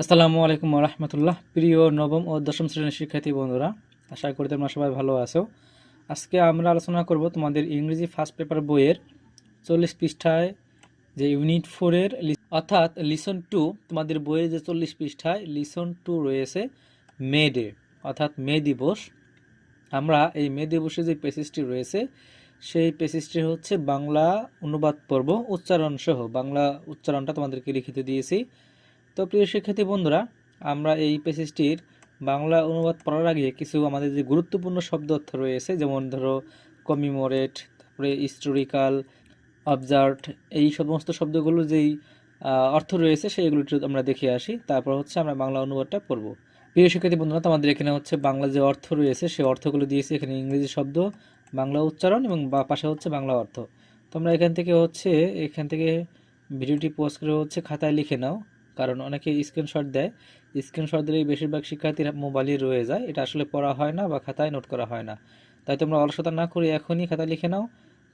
আসসালামু আলাইকুম রহমতুল্লাহ প্রিয় নবম ও দশম শ্রেণির শিক্ষার্থী বন্ধুরা, আশা করি তোমরা সবাই ভালো আছো। আজকে আমরা আলোচনা করব তোমাদের ইংরেজি ফার্স্ট পেপার বইয়ের চল্লিশ পৃষ্ঠায় যে ইউনিট ফোরের অর্থাৎ লিসন টু তোমাদের বইয়ের যে চল্লিশ পৃষ্ঠায় লিসন টু রয়েছে, মে ডে, অর্থাৎ মে দিবস। আমরা এই মে দিবসে যে পেসিসটি রয়েছে, সেই পেসিসটি হচ্ছে বাংলা অনুবাদ পর্ব উচ্চারণ সহ। বাংলা উচ্চারণটা তোমাদেরকে লিখিতে দিয়েছি। তো প্রিয় শিক্ষার্থী বন্ধুরা, আমরা এই পেসেজটির বাংলা অনুবাদ পড়ার আগে কিছু আমাদের যে গুরুত্বপূর্ণ শব্দ অর্থ রয়েছে, যেমন ধরো কমিমোরেট, তারপরে হিস্টোরিক্যাল অবজার্ভ এই সমস্ত শব্দগুলো যেই অর্থ রয়েছে সেইগুলো আমরা দেখে আসি, তারপর হচ্ছে আমরা বাংলা অনুবাদটা পড়ব। প্রিয় শিক্ষার্থী বন্ধুরা, তোমাদের এখানে হচ্ছে বাংলা যে অর্থ রয়েছে সেই অর্থগুলো দিয়েছে এখানে ইংরেজি শব্দ, বাংলা উচ্চারণ এবং পাশে হচ্ছে বাংলা অর্থ। তোমরা এখান থেকে হচ্ছে, এখান থেকে ভিডিওটি পোস্ট করে হচ্ছে খাতায় লিখে নাও। কারণ অনেকে স্ক্রিনশট দেয় স্ক্রিনশট দিলেই বেশিরভাগ শিক্ষার্থীরা মোবাইলই রয়ে যায়, এটা আসলে পড়া হয় না বা খাতায় নোট করা হয় না। তাই তোমরা অলসতা না করে এখনই খাতায় লিখে নাও,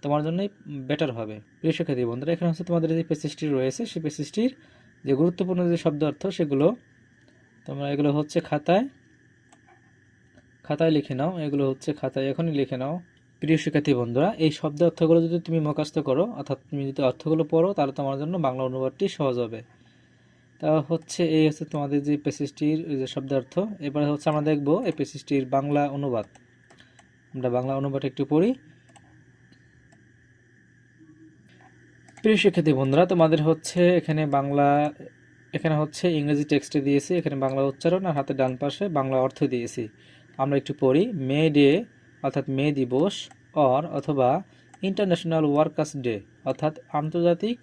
তোমার জন্যই বেটার হবে। প্রিয় শিক্ষার্থী বন্ধুরা, এখানে হচ্ছে তোমাদের যে পেসিসটি রয়েছে, সেই পেসিসটির যে গুরুত্বপূর্ণ যে শব্দ অর্থ সেগুলো তোমরা এগুলো হচ্ছে খাতায় খাতায় লিখে নাও, এগুলো হচ্ছে খাতায় এখনই লিখে নাও। প্রিয় শিক্ষার্থী বন্ধুরা, এই শব্দ অর্থগুলো যদি তুমি মুখস্থ করো, অর্থাৎ তুমি যদি অর্থগুলো পড়ো, তাহলে তোমার জন্য বাংলা অনুবাদটি সহজ হবে। হচ্ছে এই হচ্ছে তোমাদের যে পেসিসটির যে শব্দার্থ। এবারে হচ্ছে আমরা দেখব এই পেসিসটির বাংলা অনুবাদ। আমরা বাংলা অনুবাদ একটু পড়ি। প্রিয় শিক্ষার্থী বন্ধুরা, তোমাদের হচ্ছে এখানে বাংলা, এখানে হচ্ছে ইংরেজি টেক্সটে দিয়েছি, এখানে বাংলা উচ্চারণ আর হাতে ডান পাশে বাংলা অর্থ দিয়েছি। আমরা একটু পড়ি, মে ডে, অর্থাৎ মে দিবস, অর অথবা ইন্টারন্যাশনাল ওয়ার্কার্স ডে, অর্থাৎ আন্তর্জাতিক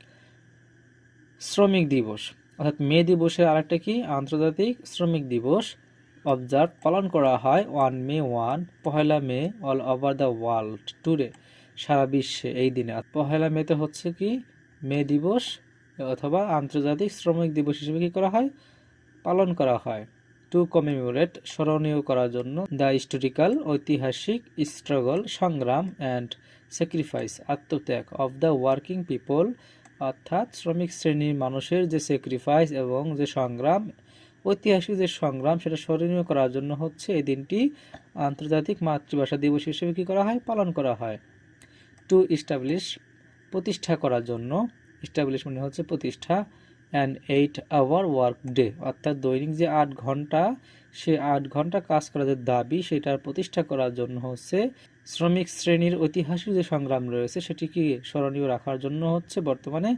শ্রমিক দিবস। অর্থাৎ মে দিবসের আরেকটা কি? আন্তর্জাতিক শ্রমিক দিবস। অবজার্ভ পালন করা হয় ওয়ান মে ওয়ান, পহেলা মে, all over the world today সারা বিশ্বে এই দিনে। পহেলা মেতে হচ্ছে কি? মে দিবস অথবা আন্তর্জাতিক শ্রমিক দিবস হিসেবে কী করা হয়? পালন করা হয়। টু কমেমোরেট স্মরণীয় করার জন্য দ্য হিস্টোরিক্যাল, ঐতিহাসিক স্ট্রাগল, সংগ্রাম অ্যান্ড স্যাক্রিফাইস, আত্মত্যাগ অফ দ্য ওয়ার্কিং পিপল অর্থাৎ শ্রমিক শ্রেণির মানুষের যে স্যাক্রিফাইস এবং যে সংগ্রাম, ঐতিহাসিক যে সংগ্রাম, সেটা স্মরণীয় করার জন্য হচ্ছে এই দিনটি আন্তর্জাতিক মাতৃভাষা দিবস হিসেবে কী করা হয়? পালন করা হয়। টু ইস্টাবলিশ প্রতিষ্ঠা করার জন্য ইস্টাবলিশ মানে হচ্ছে প্রতিষ্ঠা and eight hour work day অর্থাৎ দৈনিক যে আট ঘণ্টা, সে আট ঘণ্টা কাজ করার যে দাবি, সেটার প্রতিষ্ঠা করার জন্য হচ্ছে শ্রমিক শ্রেণির ঐতিহাসিক যে সংগ্রাম রয়েছে, সেটিকে স্মরণীয় রাখার জন্য হচ্ছে বর্তমানে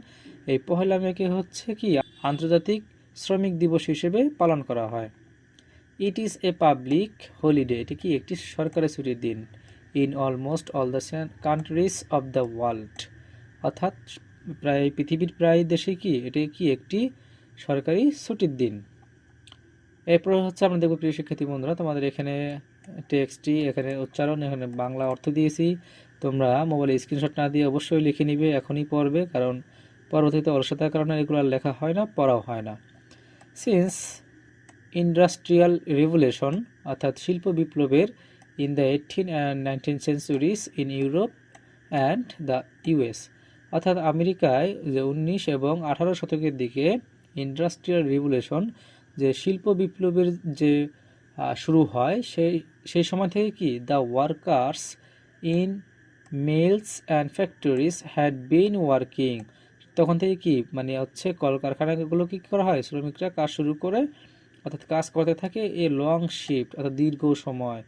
এই পহেলা মেকে হচ্ছে কি, আন্তর্জাতিক শ্রমিক দিবস হিসেবে পালন করা হয়। It is a public holiday এটি কি একটি সরকারি ছুটির দিন। In almost all the countries of the world অর্থাৎ প্রায় পৃথিবীর প্রায় দেশে কি, এটি কি একটি সরকারি ছুটির দিন। এরপর হচ্ছে আমরা দেখব প্রিয় শিক্ষার্থী বন্ধুরা, তোমাদের এখানে টেক্সটটি এখানে উচ্চারণ, এখানে বাংলা অর্থ দিয়েছি। তোমরা মোবাইলে স্ক্রিনশট না দিয়ে অবশ্যই লিখে নিবে, এখনই পড়বে, কারণ পরবর্তীতে অলসতার কারণে এগুলো লেখা হয় না, পড়াও হয় না। সিন্স ইন্ডাস্ট্রিয়াল রিভলিউশন অর্থাৎ শিল্প বিপ্লবের in the eighteen and nineteen centuries in Europe and the US অর্থাৎ আমেরিকায় যে উনিশ এবং আঠারো শতকের দিকে ইন্ডাস্ট্রিয়াল রিভলিউশন যে শিল্প বিপ্লবের যে শুরু হয়, সেই সেই সময় থেকে কি the workers in mills and factories had been working তখন থেকে কি মানে হচ্ছে কলকারখানাগুলো কী করা হয়? শ্রমিকরা কাজ শুরু করে, অর্থাৎ কাজ করতে থাকে এ লং শিফট অর্থাৎ দীর্ঘ সময়।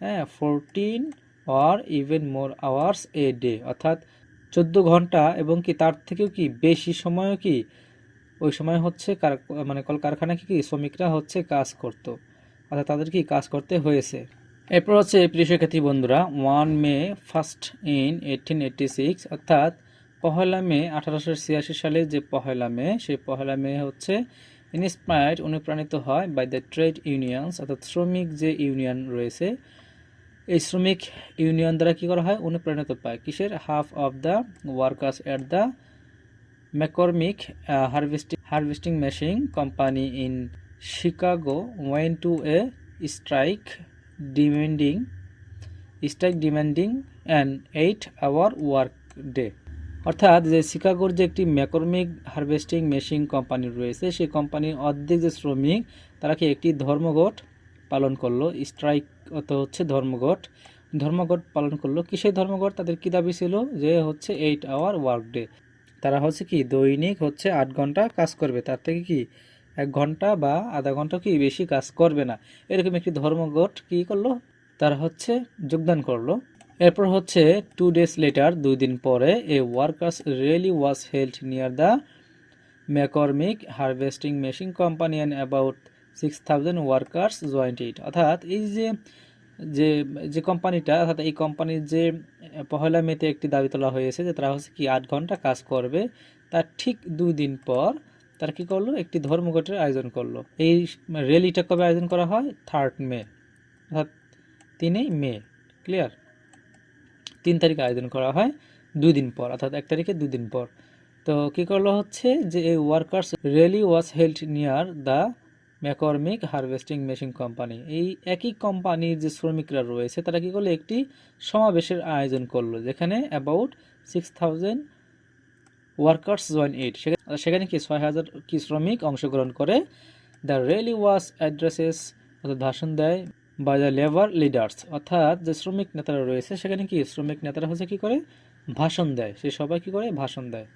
হ্যাঁ fourteen or even more hours a day অর্থাৎ চোদ্দ ঘণ্টা এবং কি তার থেকেও কি বেশি সময়ও কি ওই সময় হচ্ছে মানে কলকারখানায় কি শ্রমিকরা হচ্ছে কাজ করতো, অর্থাৎ তাদের কি কাজ করতে হয়েছে? এরপর হচ্ছে, প্রিয় শিক্ষার্থী বন্ধুরা one May first in eighteen eighty six অর্থাৎ পহেলা মে আঠারোশো ছিয়াশি সালে যে পহেলা মে, সেই পহেলা মে হচ্ছে ইনস্পায়ার্ড অনুপ্রাণিত হয় বাই দ্য ট্রেড ইউনিয়নস অর্থাৎ শ্রমিক যে ইউনিয়ন রয়েছে, এই শ্রমিক ইউনিয়ন দ্বারা কী করা হয়? অনুপ্রাণিত পায়। কিসের? Half of the workers at the McCormick harvesting harvesting machine company in Chicago went to a strike demanding strike demanding an eight hour work day অর্থাৎ যে শিকাগোর যে একটি ম্যাকর্মিক হারভেস্টিং মেশিন কোম্পানি রয়েছে, সেই কোম্পানির অর্ধেক যে শ্রমিক, তারা কি একটি ধর্মঘট পালন করল? স্ট্রাইক অত হচ্ছে ধর্মঘট। ধর্মঘট পালন করল। কিসের ধর্মঘট? তাদের কি দাবি ছিল? যে হচ্ছে এইট আওয়ার ওয়ার্ক ডে তারা হচ্ছে কি দৈনিক হচ্ছে আট ঘণ্টা কাজ করবে। তার থেকে কি এক ঘণ্টা বা আধা ঘণ্টা কি বেশি কাজ করবে না? এরকম একটি ধর্মঘট কি করল? তারা হচ্ছে যোগদান করল। এরপর হচ্ছে টু ডেজ লেটার দুই দিন পরে a workers rally was held near the McCormick harvesting machine company and about six thousand workers joined it অর্থাৎ এই যে যে যে কোম্পানিটা অর্থাৎ এই কোম্পানির যে পহেলা মেতে একটি দাবি তোলা হয়েছে যে তারা হচ্ছে কি আট ঘণ্টা কাজ করবে, তার ঠিক দুই দিন পর তারা কি করল? একটি ধর্মঘটের আয়োজন করল। এই র্যালিটা কবে আয়োজন করা হয়? থার্ড মে অর্থাৎ তিনই মে ক্লিয়ার তিন তারিখে আয়োজন করা হয়, দুই দিন পর, অর্থাৎ এক তারিখে দুই দিন পর। তো কি করল হচ্ছে? যে এই workers rally was held near the McCormick harvesting machine company এই একই কোম্পানির যে শ্রমিকরা রয়েছে, তারা কি করল? একটি সমাবেশের আয়োজন করল, যেখানে about six thousand workers joined সেখানে কি ছয় হাজার কি শ্রমিক অংশগ্রহণ করে? দ্য রেলি ওয়াজ অ্যাড্রেসেস অর্থাৎ ভাষণ দেয় বাই দ্য লেবার লিডার্স অর্থাৎ যে শ্রমিক নেতারা রয়েছে, সেখানে কি শ্রমিক নেতারা হচ্ছে কি করে? ভাষণ দেয়। সে সবাই কি করে? ভাষণ দেয়।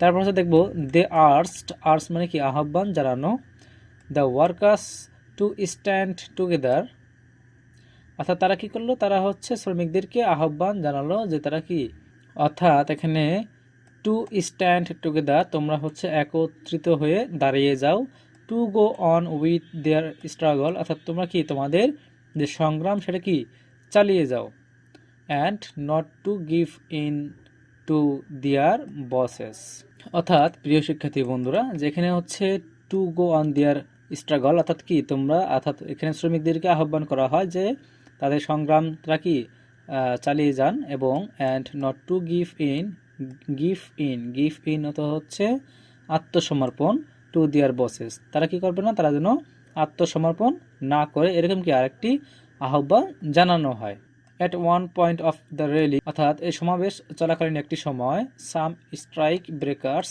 তারপর হচ্ছে দেখব দে আর্সড আর্স মানে কি? আহ্বান জানানো। The workers to stand together অর্থাৎ তারা কি করল? তারা হচ্ছে শ্রমিকদেরকে আহ্বান জানালো যে তারা কি? অর্থাৎ এখানে টু স্ট্যান্ড টুগেদার তোমরা হচ্ছে একত্রিত হয়ে দাঁড়িয়ে যাও। To go on with their struggle অর্থাৎ তোমরা কি তোমাদের যে সংগ্রাম, সেটা কি? চালিয়ে যাও। And not to give in to their bosses অর্থাৎ প্রিয় শিক্ষার্থী বন্ধুরা, যেখানে হচ্ছে to go on their struggle অর্থাৎ কি? তোমরা, অর্থাৎ এখানে শ্রমিকদেরকে আহ্বান করা হয় যে তাদের সংগ্রামটা কি? চালিয়ে যান এবং and not to give in give in. Give in অত হচ্ছে আত্মসমর্পণ টু দেয়ার বসেস তারা কি করবে না? তারা যেন আত্মসমর্পণ না করে। এরকম কি আরেকটি আহ্বান জানানো হয়। At one point of the rally অর্থাৎ এই সমাবেশ চলাকালীন একটি সময় some strike breakers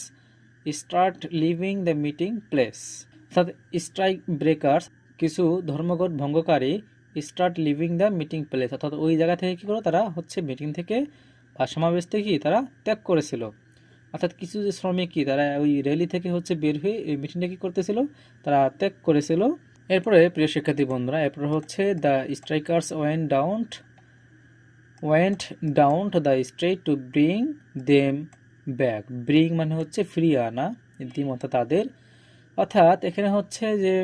start leaving the meeting place অর্থাৎ স্ট্রাইক ব্রেকার্স কিছু ধর্মঘট ভঙ্গকারী start leaving the meeting place অর্থাৎ ওই জায়গা থেকে কী করল তারা হচ্ছে মিটিং থেকে বা সমাবেশ থেকে কি তারা ত্যাগ করেছিল। অর্থাৎ কিছু যে শ্রমিক কি তারা ওই র্যালি থেকে হচ্ছে বের হয়ে এই মিটিংটা কি করতেছিল, তারা ত্যাগ করেছিল। এরপরে প্রিয় শিক্ষার্থী বন্ধুরা, এরপরে হচ্ছে the strikers went down went down the street to bring them back bring মানে হচ্ছে ফ্রি আনা অর্থাৎ তাদের। অর্থাৎ এখানে হচ্ছে যে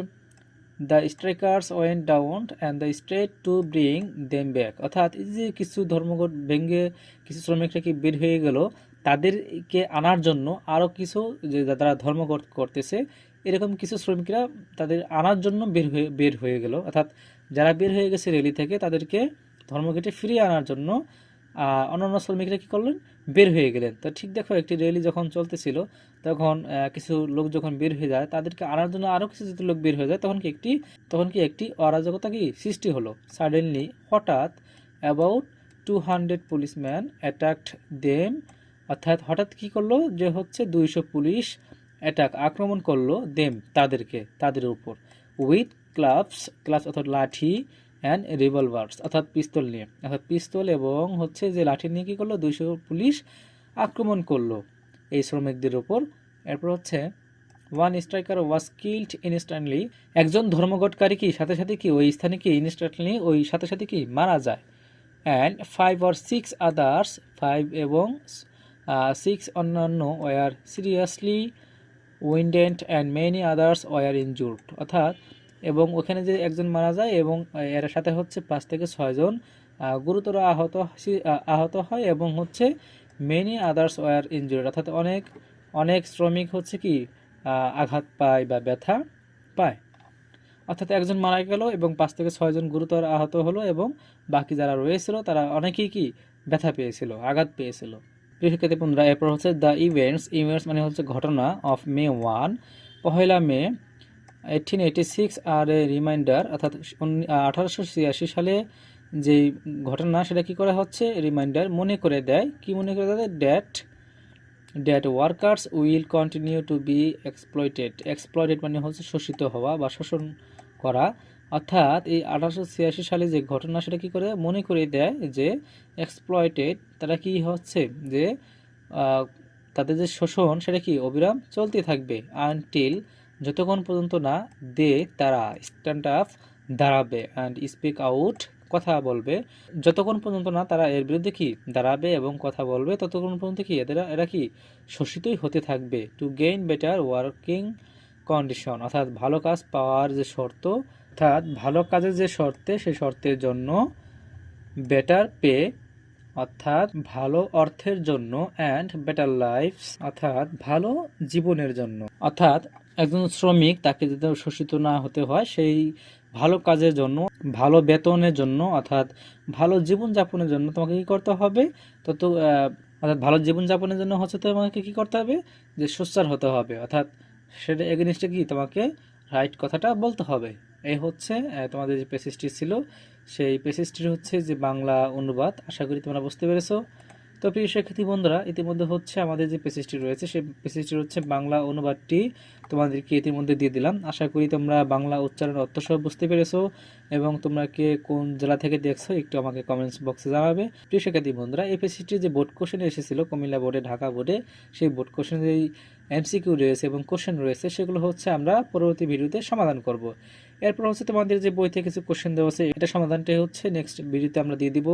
the strikers went down and the street to bring them back অর্থাৎ এই যে কিছু ধর্মঘট ভেঙে কিছু শ্রমিকরা কি বের হয়ে গেল, তাদেরকে আনার জন্য আরও কিছু যে যারা ধর্মঘট করতেছে, এরকম কিছু শ্রমিকরা তাদের আনার জন্য বের হয়ে বের হয়ে গেল। অর্থাৎ যারা বের হয়ে গেছে রেলি থেকে, তাদেরকে ধর্মঘটে ফিরিয়ে আনার জন্য অন্যান্য শ্রমিকরা কী করলেন? বের হয়ে গেলেন। তো ঠিক দেখো, একটি র্যালি যখন চলতেছিল, তখন কিছু লোক যখন বের হয়ে যায়, তাদেরকে আনার জন্য আরও কিছু যদি লোক বের হয়ে যায়, তখন কি একটি, তখন কি একটি অরাজকতা কি সৃষ্টি হলো? সাডেনলি হঠাৎ about two hundred policeman attacked them অর্থাৎ হঠাৎ কি করল? যে হচ্ছে দুইশো পুলিশ অ্যাটাক আক্রমণ করল দেম তাদেরকে, তাদের উপর। উইথ ক্লাবস ক্লাবস অর্থাৎ লাঠি অ্যান্ড রিভলভার্স অর্থাৎ পিস্তল নিয়ে। অর্থাৎ পিস্তল এবং হচ্ছে যে লাঠি নিয়ে কী করল? দুইশো পুলিশ আক্রমণ করল এই শ্রমিকদের উপর। এরপর হচ্ছে one striker was killed instantly একজন ধর্মঘটকারী কি? সাথে সাথে কি? ওই স্থানে কি ইনস্ট্যান্টলি ওই সাথে সাথে কি? মারা যায়। And five or six others five এবং সিক্স অন্যান্য were seriously wounded and many others were injured অর্থাৎ এবং ওখানে যে একজন মারা যায় এবং এর সাথে হচ্ছে পাঁচ থেকে ছয়জন গুরুতর আহত আহত হয় এবং হচ্ছে মেনি আদার্স ওয়ার ইনজুর্ড অর্থাৎ অনেক অনেক শ্রমিক হচ্ছে কি আঘাত পায় বা ব্যথা পায়। অর্থাৎ একজন মারা গেল এবং পাঁচ থেকে ছয়জন গুরুতর আহত হলো এবং বাকি যারা রয়েছিল তারা অনেকেই কি, ব্যথা পেয়েছিল, আঘাত পেয়েছিল। শিক্ষার্থী বন্ধুরা, এরপর হচ্ছে দ্য ইভেন্টস ইভেন্টস মানে হচ্ছে ঘটনা of May one Pohela May eighteen eighty six are a reminder অর্থাৎ আঠারোশো ছিয়াশি সালে যে ঘটনা, সেটা কি করা হচ্ছে? রিমাইন্ডার মনে করে দেয়। কি মনে করে দেয়? That that workers will continue to be exploited exploited মানে হচ্ছে শোষিত হওয়া বা শোষণ করা। অর্থাৎ এই আঠারোশো ছিয়াশি সালে যে ঘটনা, সেটা কী করে? মনে করে দেয় যে এক্সপ্লয়েটেড তারা কি হচ্ছে? যে তাদের যে শোষণ, সেটা কি? অবিরাম চলতে থাকবে আনটিল যতক্ষণ পর্যন্ত না দে, তারা স্ট্যান্ড আপ দাঁড়াবে অ্যান্ড স্পিক আউট কথা বলবে। যতক্ষণ পর্যন্ত না তারা এর বিরুদ্ধে কি দাঁড়াবে এবং কথা বলবে, ততক্ষণ পর্যন্ত কি এদের, এরা কি শোষিতই হতে থাকবে? To gain better working condition অর্থাৎ ভালো কাজ পাওয়ার যে শর্ত, অর্থাৎ ভালো কাজের যে শর্তে সেই শর্তের জন্য বেটার পে অর্থাৎ ভালো অর্থের জন্য অ্যান্ড বেটার লাইফ অর্থাৎ ভালো জীবনের জন্য। অর্থাৎ একজন শ্রমিক তাকে যাতে শোষিত না হতে হয়, সেই ভালো কাজের জন্য, ভালো বেতনের জন্য, অর্থাৎ ভালো জীবনযাপনের জন্য তোমাকে কী করতে হবে? তত অর্থাৎ ভালো জীবনযাপনের জন্য হচ্ছে তোমাকে কী করতে হবে? যে সোচ্চার হতে হবে। অর্থাৎ সেটা এগেনিস্টে কি? তোমাকে রাইট কথাটা বলতে হবে। এই হচ্ছে তোমাদের যে পেসিসটি ছিল, সেই পেসিসটির হচ্ছে যে বাংলা অনুবাদ। আশা করি তোমরা বুঝতে পেরেছ। তো প্রিয় শিক্ষার্থী বন্ধুরা, ইতিমধ্যে হচ্ছে আমাদের যে পেসিসটি রয়েছে, সেই পেসিসটি হচ্ছে বাংলা অনুবাদটি তোমাদেরকে ইতিমধ্যে দিয়ে দিলাম। আশা করি তোমরা বাংলা উচ্চারণ অর্থ সহ বুঝতে পেরেছ এবং তোমরা কে কোন জেলা থেকে দেখছ একটু আমাকে কমেন্টস বক্সে জানাবে। প্রিয় শিক্ষার্থী বন্ধুরা, এই পেসিসটির যে বোর্ড কোশ্চেন এসেছিল, কুমিল্লা বোর্ডে ঢাকা বোর্ডে সেই বোর্ড কোশ্চেন যেই এমসিকিউ রয়েছে এবং কোশ্চেন রয়েছে, সেগুলো হচ্ছে আমরা পরবর্তী ভিডিওতে সমাধান করব। এরপর হচ্ছে তোমাদের যে বইতে কিছু কোশ্চেন দেওয়া আছে, এটা সমাধানটাই হচ্ছে নেক্সট ভিডিওতে আমরা দিয়ে দিব।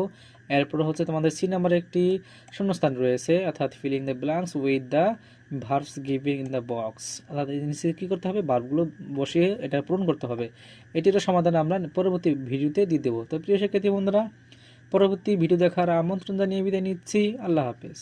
এরপর হচ্ছে তোমাদের সি নাম্বারে একটি শূন্যস্থান রয়েছে, অর্থাৎ filling the blanks with the verbs giving in the box অর্থাৎ এই জিনিসে কী করতে হবে? ভার্বগুলো বসিয়ে এটা পূরণ করতে হবে। এটিরও সমাধান আমরা পরবর্তী ভিডিওতে দিয়ে দেবো। তো প্রিয় শিক্ষার্থী বন্ধুরা, পরবর্তী ভিডিও দেখার আমন্ত্রণ জানিয়ে বিদায় নিচ্ছি। আল্লাহ হাফেজ।